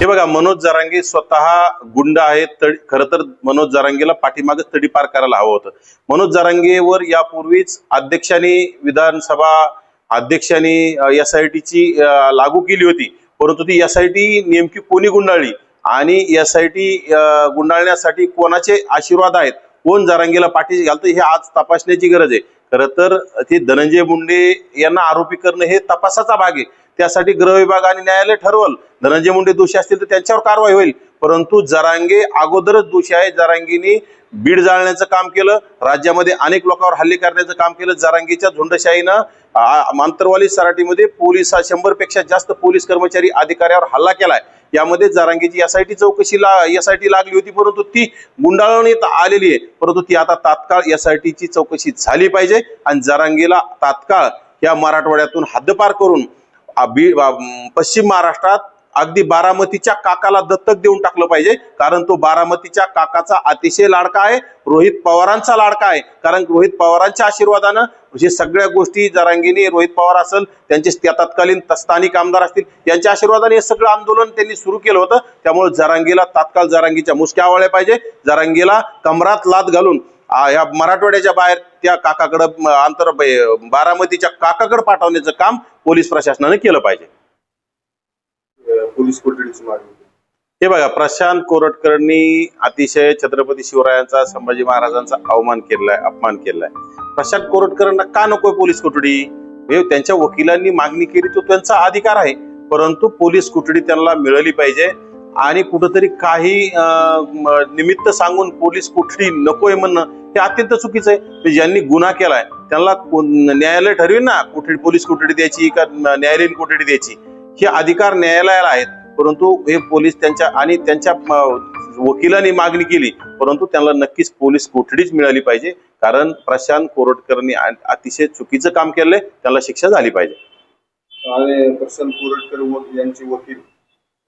हे बघा मनोज जारांगे स्वतः गुंड आहेत तड खरं तर मनोज जारांगेला पाठीमागच तडीपार करायला हवं होतं. मनोज जारांगेवर यापूर्वीच अध्यक्षांनी विधानसभा अध्यक्षांनी एस आय टीची लागू केली होती. परंतु ती एस आय टी नेमकी कोणी गुंडाळली? आणि एस आय टी गुंडाळण्यासाठी कोणाचे आशीर्वाद आहेत? कोण जारांगेला पाठीशी घालतं? हे आज तपासण्याची गरज आहे. खरं तर ते धनंजय मुंडे यांना आरोपी करणं हे तपासाचा भाग आहे. त्यासाठी गृह विभाग आणि न्यायालय ठरवल. धनंजय मुंडे दोषी असतील तर त्यांच्यावर कारवाई होईल. परंतु जरांगे अगोदरच दोषी आहे. जरांगीनी बीड जाळण्याचं काम केलं. राज्यामध्ये अनेक लोकांवर हल्ले करण्याचं काम केलं. जरांगीच्या झुंडशाहीनं मांतरवाली आंतरवाली सराटीमध्ये पोलीस शंभरपेक्षा जास्त पोलीस कर्मचारी अधिकाऱ्यावर हल्ला केलाय. यामध्ये जरांगीची एसआयटी चौकशीला एसआयटी लागली होती परंतु ती गुंडाळवण्यात आलेली आहे. परंतु ती आता तात्काळ एसआयटीची चौकशी झाली पाहिजे आणि जरांगीला तात्काळ या मराठवाड्यातून हद्दपार करून पश्चिम महाराष्ट्रात अगदी बारामतीच्या काकाला दत्तक देऊन टाकलं पाहिजे. कारण तो बारामतीच्या काकाचा अतिशय लाडका आहे. रोहित पवारांचा लाडका आहे. कारण रोहित पवारांच्या आशीर्वादानं म्हणजे सगळ्या गोष्टी जरांगीने रोहित पवार असेल त्यांचे त्या तत्कालीन स्थानिक आमदार असतील यांच्या आशीर्वादाने हे सगळं आंदोलन त्यांनी सुरू केलं होतं. त्यामुळे जरांगीला तात्काळ जरांगीच्या मुसक्या आवळल्या पाहिजे. जरांगीला कमरात लात घालून आ, या मराठवाड्याच्या बाहेर त्या काकाकडं ब- बारामतीच्या काकाकडे पाठवण्याचं काम पोलीस प्रशासनाने केलं पाहिजे. पोलीस कोठडीची मागणी. हे बघा प्रशांत कोरटकरनी अतिशय छत्रपती शिवरायांचा संभाजी महाराजांचा अवमान केलाय अपमान केलाय. प्रशांत कोरटकरांना का नकोय पोलीस कोठडी? हे त्यांच्या वकिलांनी मागणी केली तो त्यांचा अधिकार आहे. परंतु पोलीस कोठडी त्यांना मिळाली पाहिजे. आणि कुठंतरी काही निमित्त सांगून पोलीस कोठडी नकोय म्हणणं हे अत्यंत चुकीचं आहे. म्हणजे ज्यांनी गुन्हा केलाय त्यांना न्यायालय ठरवेल ना कुठली पोलीस कोठडी द्यायची का न्यायालयीन कोठडी द्यायची. हे अधिकार न्यायालयाला आहेत परंतु हे पोलीस त्यांच्या आणि त्यांच्या वकिलांनी मागणी केली परंतु त्यांना नक्कीच पोलीस कोठडीच मिळाली पाहिजे कारण प्रशांत कोरटकरनी अतिशय चुकीचं काम केलंय त्यांना शिक्षा झाली पाहिजे. आणि प्रशांत कोरटकर यांचे वकील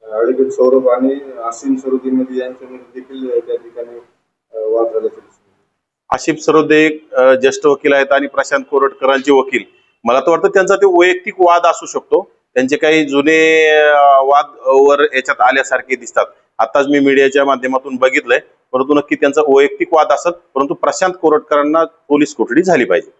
ऍडव्होकेट सौरभ आणि आसिम सरोदीमध्ये यांच्यामध्ये देखील त्या ठिकाणी वाद झाल्याचे आशिफ सरोदे ज्येष्ठ वकील आहेत आणि प्रशांत कोरटकरांचे वकील. मला तर वाटतं त्यांचा ते वैयक्तिक वाद असू शकतो. त्यांचे काही जुने वाद वर याच्यात आल्यासारखे दिसतात. आताच मी मीडियाच्या माध्यमातून बघितलंय. परंतु नक्की त्यांचा वैयक्तिक वाद असत परंतु प्रशांत कोरटकरांना पोलीस कोठडी झाली पाहिजे.